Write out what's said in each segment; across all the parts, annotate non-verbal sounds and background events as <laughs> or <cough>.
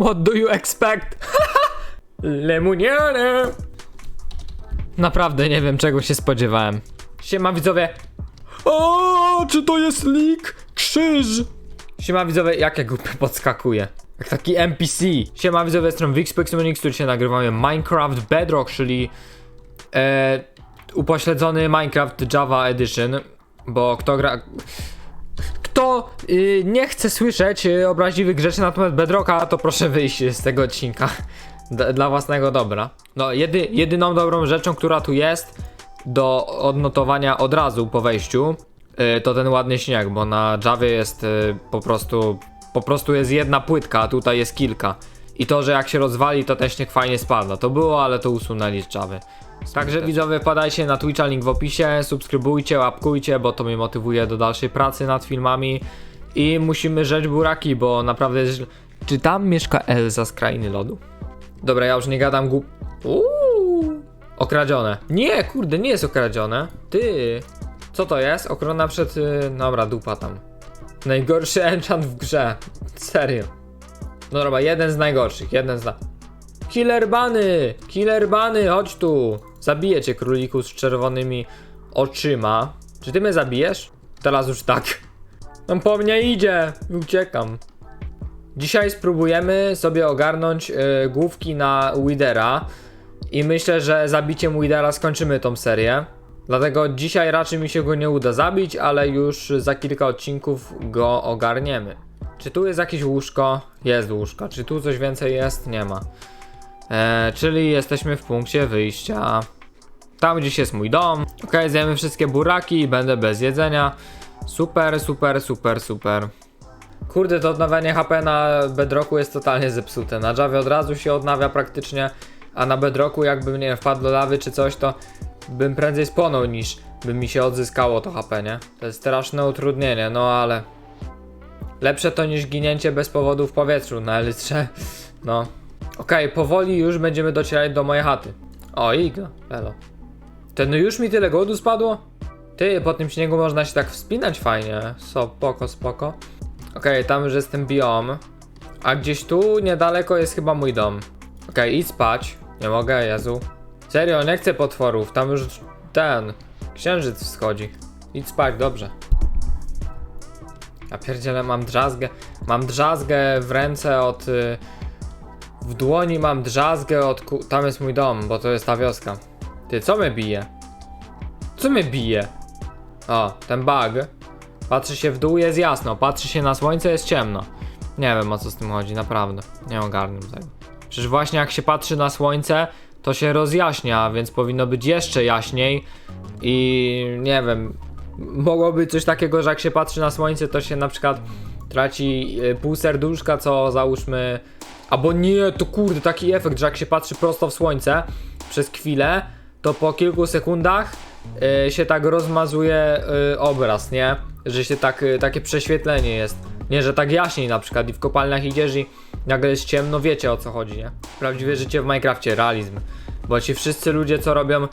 What do you expect? <laughs> Lemoniane! Naprawdę nie wiem czego się spodziewałem. Siema widzowie. O, czy to jest leak? Krzyż! Siema widzowie, jak ja głupio podskakuję. Jak taki NPC. Siema widzowie, jestem Wixpexmonix, który się nagrywamy Minecraft Bedrock, czyli e, upośledzony Minecraft Java Edition. Bo kto gra... Kto y, nie chce słyszeć y, obraźliwych rzeczy na temat Bedrocka, to proszę wyjść z tego odcinka. <laughs> D dla własnego dobra. No, jedy jedyną dobrą rzeczą, która tu jest do odnotowania od razu po wejściu, y, to ten ładny śnieg, bo na Javie jest y, po prostu po prostu jest jedna płytka, a tutaj jest kilka. I to, że jak się rozwali, to ten śnieg fajnie spada. To było, ale to usunęli z Javy. Także widzowie, wpadajcie na Twitcha, link w opisie, subskrybujcie, łapkujcie, bo to mnie motywuje do dalszej pracy nad filmami. I musimy rzeć buraki, bo naprawdę jest źle. Czy tam mieszka Elza z Krainy Lodu? Dobra, ja już nie gadam głup... Uuu, okradzione. Nie, kurde, nie jest okradzione. Ty, co to jest? Ochrona przed... y, Dobra, dupa tam. Najgorszy enchant w grze. Serio. No dobra, jeden z najgorszych, jeden z... Na... Killer bany! Killer bany, chodź tu! Zabiję cię, króliku z czerwonymi oczyma. Czy ty mnie zabijesz? Teraz już tak. On po mnie idzie! Uciekam. Dzisiaj spróbujemy sobie ogarnąć y, główki na Widera. I myślę, że zabiciem Widera skończymy tą serię. Dlatego dzisiaj raczej mi się go nie uda zabić, ale już za kilka odcinków go ogarniemy. Czy tu jest jakieś łóżko? Jest łóżko. Czy tu coś więcej jest? Nie ma. E, czyli jesteśmy w punkcie wyjścia. Tam gdzieś jest mój dom. Ok, zjemy wszystkie buraki i będę bez jedzenia. Super, super, super, super. Kurde, to odnawianie HP na Bedrocku jest totalnie zepsute. Na Javie od razu się odnawia praktycznie, a na Bedrocku jakbym, nie wpadł do lawy czy coś, to bym prędzej spłonął niż by mi się odzyskało to HP, nie? To jest straszne utrudnienie, no ale... Lepsze to niż ginięcie bez powodu w powietrzu na elytrze. No. Okej, powoli już będziemy docierać do mojej chaty. O, igla, elo. Ten no już mi tyle głodu spadło? Ty, po tym śniegu można się tak wspinać fajnie. So, spoko, spoko. Okej, tam już jest ten biom. A gdzieś tu niedaleko jest chyba mój dom. Okej, idź spać. Nie mogę, Jezu. Serio, nie chcę potworów. Tam już ten księżyc wschodzi. Idź spać, dobrze. A pierdziele, mam drzazgę. Mam drzazgę w ręce od... Y, w dłoni mam drzazgę od... Ku... Tam jest mój dom, bo to jest ta wioska. Ty, co mnie bije? Co mnie bije? O, ten bug. Patrzy się w dół, jest jasno. Patrzy się na słońce, jest ciemno. Nie wiem o co z tym chodzi, naprawdę. Nie ogarnę tego. Przecież właśnie jak się patrzy na słońce, to się rozjaśnia, więc powinno być jeszcze jaśniej. I nie wiem, mogłoby coś takiego, że jak się patrzy na słońce, to się na przykład traci y, pół serduszka, co załóżmy. Albo nie, to kurde, taki efekt, że jak się patrzy prosto w słońce przez chwilę, to po kilku sekundach y, się tak rozmazuje y, obraz, nie? Że się tak, y, takie prześwietlenie jest. Nie, że tak jaśniej na przykład i w kopalniach idziesz i nagle jest ciemno, wiecie o co chodzi, nie? Prawdziwe życie w Minecrafcie, realizm. Bo ci wszyscy ludzie co robią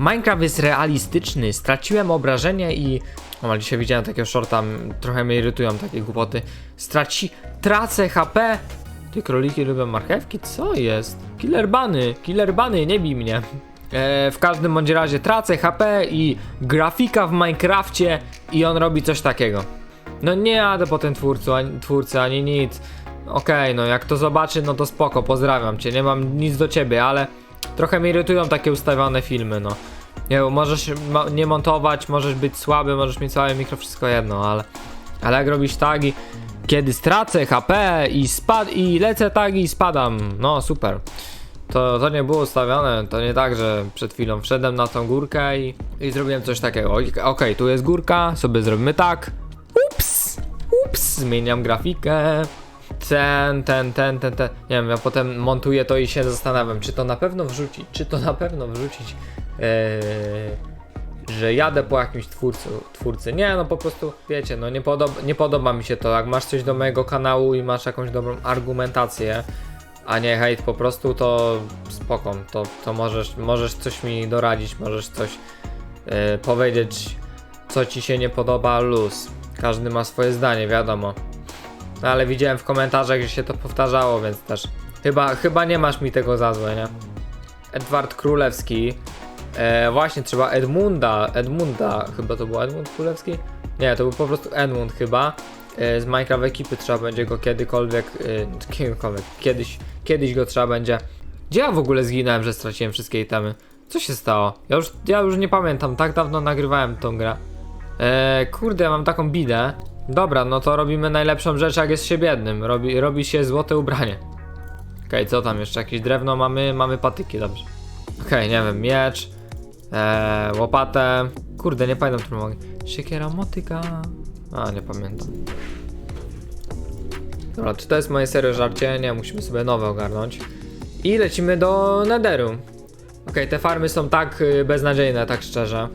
Minecraft jest realistyczny, straciłem obrażenie i... O, ale dzisiaj widziałem takiego shorta, trochę mnie irytują takie głupoty. Straci... Tracę HP! Ty króliki lubią marchewki? Co jest? Killer bany, killer bany, nie bij mnie. E, w każdym bądź razie tracę HP i grafika w Minecrafcie i on robi coś takiego. No nie jadę po tym twórcu, ani, twórcy ani nic. Okej, no jak to zobaczy, no to spoko, pozdrawiam cię, nie mam nic do ciebie, ale trochę mnie irytują takie ustawione filmy, no. Nie możesz mo- nie montować, możesz być słaby, możesz mieć słabe mikro, wszystko jedno, ale... Ale jak robisz tagi, kiedy stracę HP i spad i lecę tagi i spadam, no super. To, to nie było ustawione, to nie tak, że przed chwilą wszedłem na tą górkę i, i zrobiłem coś takiego. Okej, tu jest górka, sobie zrobimy tak. Ups! Ups! Zmieniam grafikę. Ten, ten, ten, ten, ten. Nie wiem, ja potem montuję to i się zastanawiam, czy to na pewno wrzucić, czy to na pewno wrzucić, yy, że jadę po jakimś twórcu, twórcy. Nie, no po prostu, wiecie, no nie, podoba, nie podoba mi się to. Jak masz coś do mojego kanału i masz jakąś dobrą argumentację, a nie hejt po prostu, to spoko, to, to możesz, możesz coś mi doradzić, możesz coś yy, powiedzieć, co ci się nie podoba, luz. Każdy ma swoje zdanie, wiadomo. No ale widziałem w komentarzach, że się to powtarzało, więc też. Chyba, chyba nie masz mi tego za złe, nie? Edward Królewski. E, właśnie, trzeba Edmunda. Edmunda, chyba to był Edmund Królewski? Nie, to był po prostu Edmund chyba. E, z Minecraft ekipy trzeba będzie go kiedykolwiek. E, kiedykolwiek. Kiedyś, kiedyś go trzeba będzie. Gdzie ja w ogóle zginąłem, że straciłem wszystkie itemy? Co się stało? Ja już, ja już nie pamiętam, tak dawno nagrywałem tą grę. E, kurde, ja mam taką bidę. Dobra, no to robimy najlepszą rzecz, jak jest się biednym. Robi, robi się złote ubranie. Okej, co tam jeszcze? Jakieś drewno mamy? Mamy patyki, dobrze. Okej, nie wiem, miecz, e, łopatę. Kurde, nie pamiętam, którą mogę. Siekiera, motyka. A, nie pamiętam. Dobra, czy to jest moje serio żarcie? Nie, musimy sobie nowe ogarnąć. I lecimy do Netheru. Okej, te farmy są tak y, beznadziejne, tak szczerze.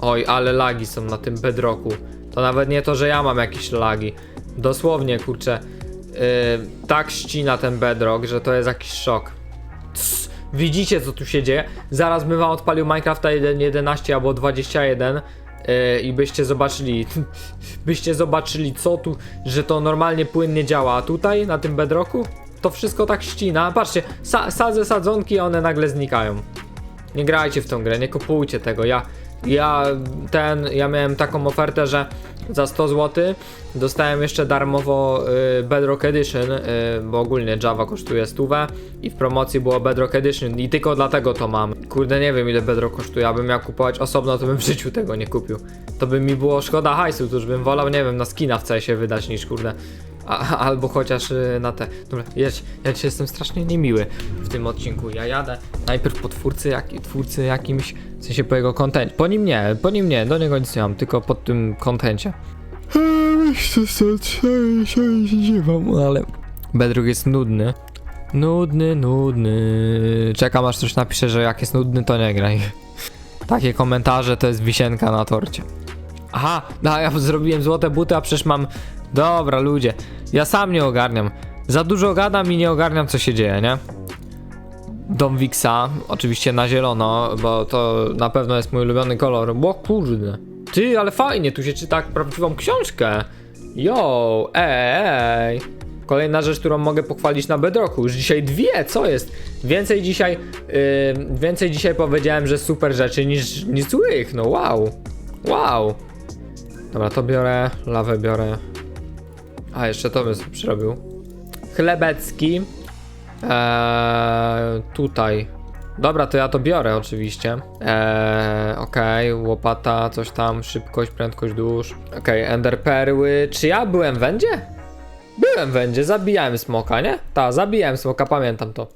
Oj, ale lagi są na tym bedroku. To nawet nie to, że ja mam jakieś lagi. Dosłownie, kurczę. Yy, tak ścina ten bedrock, że to jest jakiś szok. Widzicie, co tu się dzieje? Zaraz bym wam odpalił Minecrafta 1.11 albo 21 yy, i byście zobaczyli, <laughs> byście zobaczyli, co tu, że to normalnie płynnie działa. A tutaj, na tym bedrocku, to wszystko tak ścina. Patrzcie, sa sadzę sadzonki, a one nagle znikają. Nie grajcie w tą grę, nie kupujcie tego. Ja, ja ten, ja miałem taką ofertę, że za 100 zł dostałem jeszcze darmowo y, Bedrock Edition, y, bo ogólnie Java kosztuje stówę i w promocji było Bedrock Edition i tylko dlatego to mam. Kurde, nie wiem ile Bedrock kosztuje, abym miał kupować osobno, to bym w życiu tego nie kupił. To by mi było szkoda hajsu, to już bym wolał, nie wiem, na skina w się wydać niż kurde. A, albo chociaż y, na te. Dobra, ja, ja dzisiaj jestem strasznie niemiły w tym odcinku. Ja jadę najpierw po twórcy, jak, twórcy jakimś, w sensie po jego kontencie. Po nim nie, po nim nie, do niego nic nie mam, tylko po tym kontencie. się dziewam, ale Bedrock jest nudny. Nudny, nudny. Czekam aż coś napisze, że jak jest nudny, to nie graj. Takie komentarze to jest wisienka na torcie. Aha, no ja zrobiłem złote buty, a przecież mam. Dobra, ludzie, ja sam nie ogarniam. Za dużo gadam i nie ogarniam, co się dzieje, nie? Dom Wixa, oczywiście na zielono, bo to na pewno jest mój ulubiony kolor. Bo kurde. Ty, ale fajnie, tu się czyta prawdziwą książkę. Yo, ej. Kolejna rzecz, którą mogę pochwalić na Bedrocku. Już dzisiaj dwie, co jest? Więcej dzisiaj, yy, więcej dzisiaj powiedziałem, że super rzeczy niż, niż złych. No wow. Wow. Dobra, to biorę, lawę biorę. A, jeszcze to bym sobie przyrobił. Chlebecki. Eee, tutaj. Dobra, to ja to biorę oczywiście. Eee, okej, łopata, coś tam, szybkość, prędkość dusz. Okej, ender perły. Czy ja byłem w Endzie? Byłem w Endzie, zabijałem smoka, nie? Tak, zabijałem smoka, pamiętam to.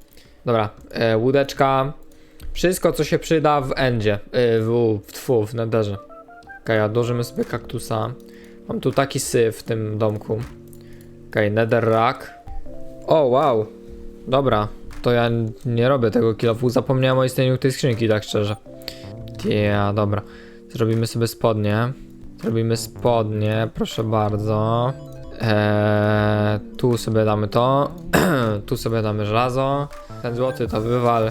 Dobra, e, łódeczka. Wszystko, co się przyda w Endzie. E, w, w, tfu, w Netherze. Okej, a dołożymy sobie kaktusa. Mam tu taki syf w tym domku. Okej, netherrack. O, wow. Dobra, to ja nie robię tego kilofu. Zapomniałem o istnieniu tej skrzynki, tak szczerze. Ja, dobra. Zrobimy sobie spodnie. Zrobimy spodnie, proszę bardzo. Eee, tu sobie damy to. <clears throat> tu sobie damy żelazo. Ten złoty to wywal.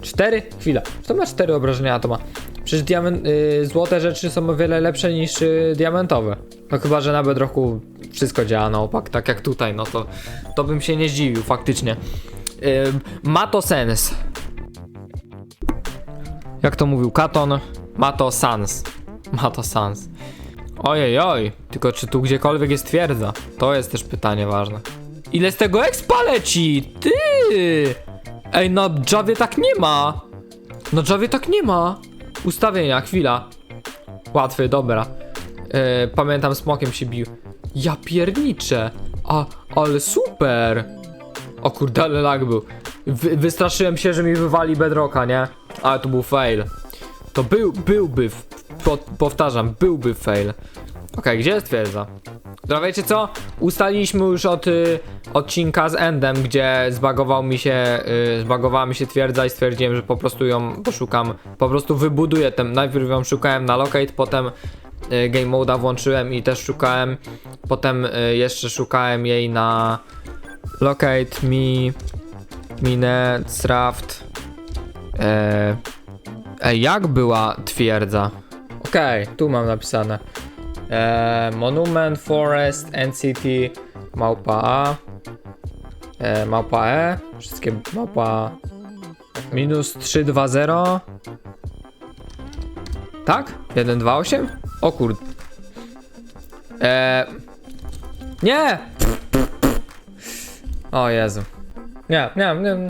Cztery? Chwila. To ma cztery obrażenia atoma. Przecież diament, y, złote rzeczy są o wiele lepsze niż y, diamentowe. No chyba, że na bedrochu wszystko działa na opak, tak jak tutaj, no to, to bym się nie zdziwił faktycznie. Y, ma to sens. Jak to mówił Katon? Ma to sens. Ma to sens. Ojej, oj, tylko czy tu gdziekolwiek jest twierdza? To jest też pytanie ważne. Ile z tego expa leci? Ty! Ej, na Javie tak nie ma. Na Javie tak nie ma. Ustawienia, chwila. Łatwy, dobra. E, pamiętam, smokiem się bił. Ja pierniczę. A, ale super. O kurde, ale lag był. Wy, wystraszyłem się, że mi wywali bedrocka, nie? Ale to był fail. To był, byłby, po, powtarzam, byłby fail. Okej, gdzie jest twierdza? Dobra, wiecie co? Ustaliliśmy już od y, odcinka z Endem, gdzie zbagował mi się, y, zbagowała mi się twierdza i stwierdziłem, że po prostu ją poszukam, po prostu wybuduję ten, najpierw ją szukałem na locate, potem game moda włączyłem i też szukałem, potem y, jeszcze szukałem jej na locate, mi, minę, craft, e, Ej, jak była twierdza? Okej, tu mam napisane. E, Monument, Forest, NCT, małpa A, e, małpa E, wszystkie małpa minus 3, 2, 0. Tak? 1, 2, 8? O kurde. E, nie! O Jezu. Nie, nie, nie.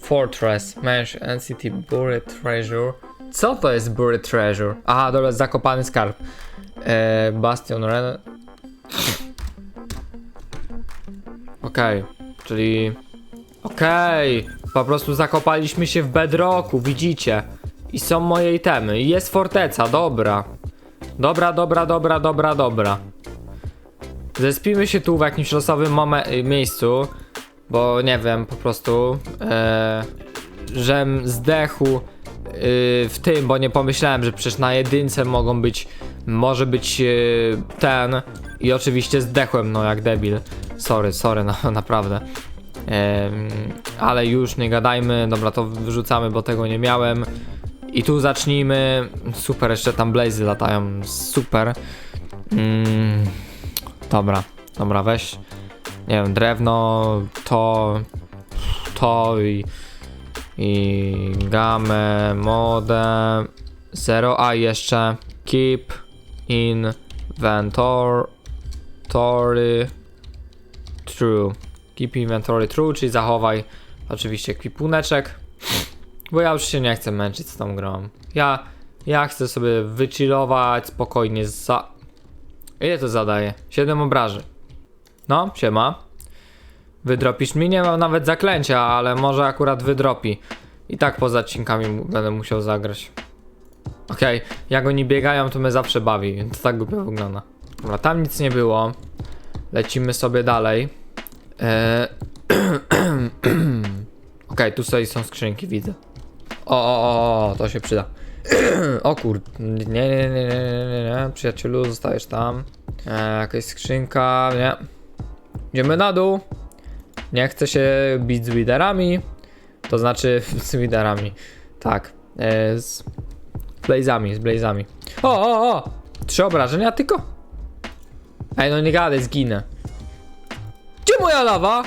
Fortress, Mansion, NCT, Buried Treasure. Co to jest Buried Treasure? Aha, dobra, zakopany skarb. E, Bastion Ren. Okej, czyli. Okej, po prostu zakopaliśmy się w bedrocku, widzicie? I są moje itemy. I jest forteca, dobra. Dobra, dobra, dobra, dobra, dobra. Zespimy się tu w jakimś losowym y, miejscu, bo nie wiem, po prostu, e, żem zdechł y, w tym, bo nie pomyślałem, że przecież na jedynce mogą być, może być y, ten i oczywiście zdechłem, no jak debil. Sorry, sorry, <laughs> no naprawdę. Em, ale już nie gadajmy, dobra, to wyrzucamy, bo tego nie miałem. I tu zacznijmy. Super, jeszcze tam blazy latają. Super. Mm, dobra, dobra, weź. Nie wiem, drewno, to, to i, i gamę, modę, zero, a jeszcze keep inventory true. Keep inventory true, czyli zachowaj oczywiście kwipuneczek. Bo ja już się nie chcę męczyć z tą grą. Ja, ja chcę sobie wychillować spokojnie za... Ile to zadaje? 7 obraży. No, siema. Wydropisz mi? Nie mam nawet zaklęcia, ale może akurat wydropi. I tak poza odcinkami będę musiał zagrać. Okej, jak oni biegają, to mnie zawsze bawi, więc tak głupio wygląda. Dobra, tam nic nie było. Lecimy sobie dalej. Eee... <clears throat> Okej, tu sobie są skrzynki, widzę. O, o, o, to się przyda. <clears throat> o kur... Nie, nie, nie, nie, nie, nie, przyjacielu, zostajesz tam. E, jakaś skrzynka, nie. Idziemy na dół. Nie chcę się bić z liderami. To znaczy <laughs> z liderami. Tak. E, z blazami, z blazami. O, o, o! Trzy obrażenia tylko? Ej, no nie gadaj, zginę. Gdzie moja lawa?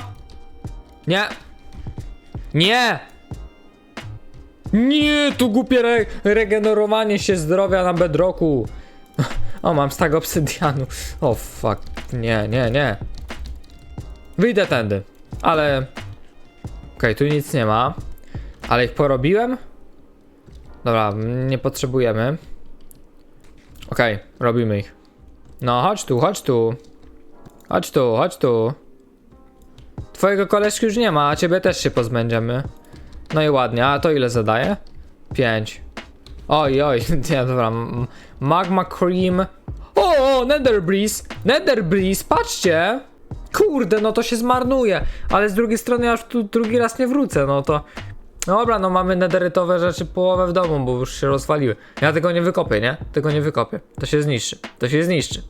Nie. Nie! Nie, tu głupie re regenerowanie się zdrowia na bedroku. O, mam stag obsydianu. O, fuck. Nie, nie, nie. Wyjdę tędy. Ale... Okej, tu nic nie ma. Ale ich porobiłem? Dobra, nie potrzebujemy. Okej, robimy ich. No, chodź tu, chodź tu. Chodź tu, chodź tu. Twojego koleżki już nie ma, a ciebie też się pozbędziemy. No i ładnie, a to ile zadaje? 5. Oj, oj, <laughs> nie, dobra. Magma Cream. O, Nether Breeze! Nether Breeze, patrzcie! Kurde, no to się zmarnuje. Ale z drugiej strony ja już tu drugi raz nie wrócę, no to... Dobra, no mamy nederytowe rzeczy połowę w domu, bo już się rozwaliły. Ja tego nie wykopię, nie? Tego nie wykopię. To się zniszczy. To się zniszczy.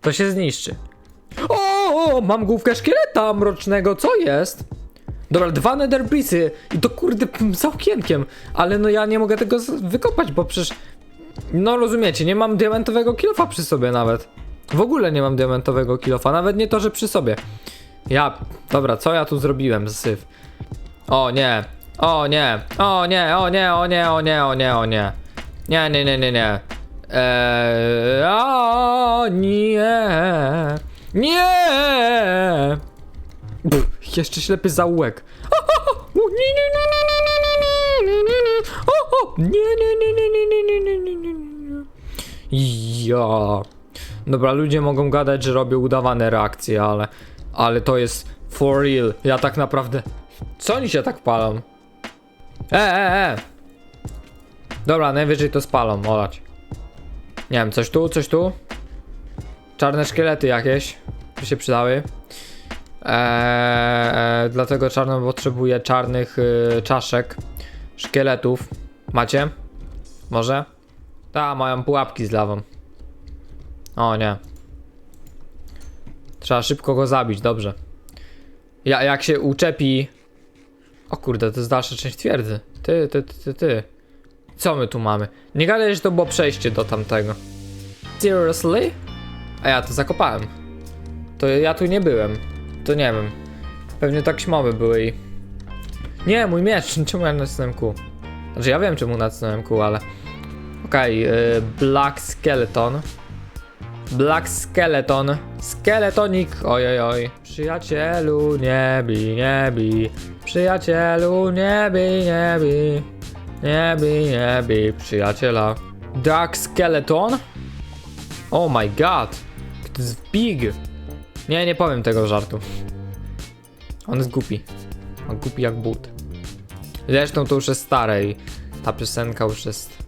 To się zniszczy. O, o, mam główkę szkieleta mrocznego, co jest? Dobra, dwa nether breezy i to kurde za okienkiem, ale no ja nie mogę tego wykopać, bo przecież... No rozumiecie, nie mam diamentowego kilofa przy sobie nawet. W ogóle nie mam diamentowego kilofa, nawet nie to, że przy sobie. Ja, dobra, co ja tu zrobiłem, syf? O nie, o nie, o nie, o nie, o nie, o nie, o nie, o nie. Nie, nie, nie, nie, nie. Eee, o nie, nie. Jeszcze ślepy zaułek. O, nie, nie, nie, nie, nie, nie, nie, nie, nie. O, o, nie, nie, nie, nie, nie, nie, nie, nie, nie, nie, nie. Ja. Dobra, ludzie mogą gadać, że robię udawane reakcje, ale, ale to jest for real. Ja tak naprawdę. Co oni się tak palą? E, e, e. Dobra, najwyżej to spalą, olać. Nie wiem, coś tu, coś tu? Czarne szkielety jakieś by się przydały. Eee, dlatego czarno potrzebuje czarnych y, czaszek, szkieletów. Macie? Może? Ta, mają pułapki z lawą. O nie. Trzeba szybko go zabić, dobrze. Ja, jak się uczepi... O kurde, to jest dalsza część twierdzy. Ty, ty, ty, ty, ty. Co my tu mamy? Nie gadaj, że to było przejście do tamtego. Seriously? A ja to zakopałem. To ja tu nie byłem. To nie wiem. Pewnie tak śmowy były i... Nie, mój miecz, <laughs> czemu ja nacisnąłem Q? Znaczy ja wiem czemu nacisnąłem Q, ale... Okej, y, Black Skeleton. Black Skeleton. Skeletonik. Oj, oj, oj. Przyjacielu, nie bij, nie bij. Przyjacielu, nie bij, nie bij. Nie bij, nie bij przyjaciela. Dark Skeleton? Oh my god. To jest big. Nie, nie powiem tego żartu. On jest głupi. On głupi jak but. Zresztą to już jest stare i ta piosenka już jest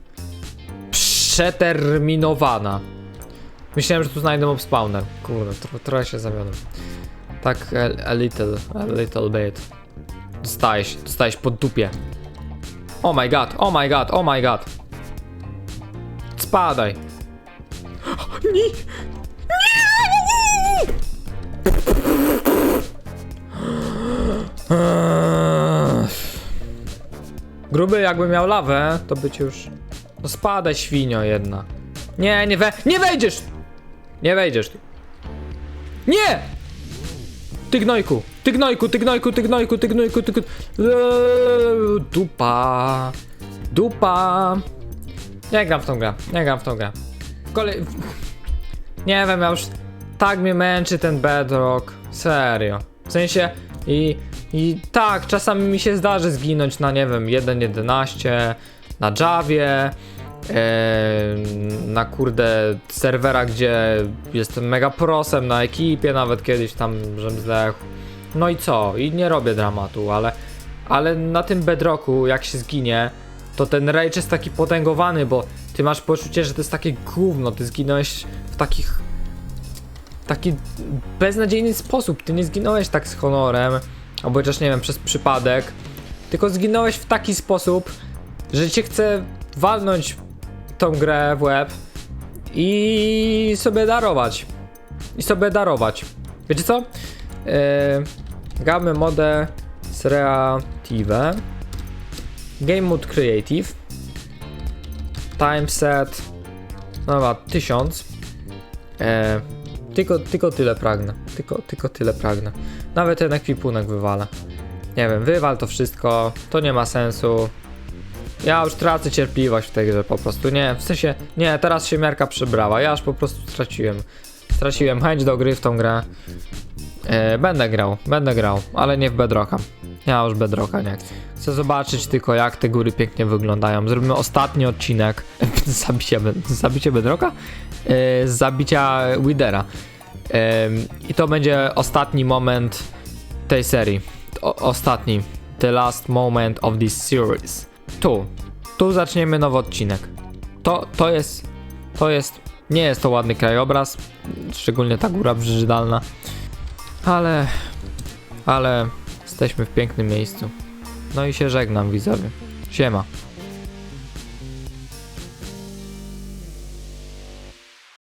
przeterminowana. Myślałem, że tu znajdę mob spawner. Kurde, tro, trochę się zawiodłem. Tak, a, a little, a little bit. Dostajesz, dostajesz pod dupie. Oh my god, oh my god, oh my god. Spadaj. <gasps> Nie! Gruby jakby miał lawę, to być już... No spadaj świnio jedna. Nie, nie we... Nie wejdziesz! Nie wejdziesz tu. Nie! Ty gnojku, ty gnojku, ty gnojku, ty gnojku, ty gnojku, ty gnojku. Eee, Dupa. Dupa. Nie gram w tą grę, nie gram w tą grę. Kolej... Nie wiem, ja już... Tak mnie męczy ten bedrock. Serio. W sensie... I... I tak, czasami mi się zdarzy zginąć na, nie wiem, 1.11, na Javie, na kurde serwerach, gdzie jestem mega prosem, na ekipie nawet kiedyś tam, żebym zdechł. No i co? I nie robię dramatu, ale, ale na tym bedrocku, jak się zginie, to ten rage jest taki potęgowany, bo ty masz poczucie, że to jest takie gówno, ty zginąłeś w takich taki beznadziejny sposób. Ty nie zginąłeś tak z honorem, albo chociaż nie wiem, przez przypadek, tylko zginąłeś w taki sposób, że cię chce walnąć tą grę w łeb i sobie darować. I sobie darować. Wiecie co? Yy, gramy modę Creative. Game Mode Creative. Time set. No dobra, 1000. E, tylko, tylko tyle pragnę. Tylko, tylko tyle pragnę. Nawet ten ekwipunek wywalę. Nie wiem, wywal to wszystko. To nie ma sensu. Ja już tracę cierpliwość w tej grze po prostu. Nie, w sensie, nie, teraz się miarka przybrała. Ja już po prostu straciłem. Straciłem chęć do gry w tą grę. E, będę grał, będę grał, ale nie w Bedrocka. Ja już Bedrocka nie chcę. Zobaczyć tylko jak te góry pięknie wyglądają. Zrobimy ostatni odcinek zabicia, z zabicia Bedrocka? Z zabicia Widera. I to będzie ostatni moment tej serii. O, ostatni. The last moment of this series. Tu. Tu zaczniemy nowy odcinek. To, to jest. To jest. Nie jest to ładny krajobraz. Szczególnie ta góra brzydalna. Ale. Ale. Jesteśmy w pięknym miejscu. No i się żegnam widzowie. Siema.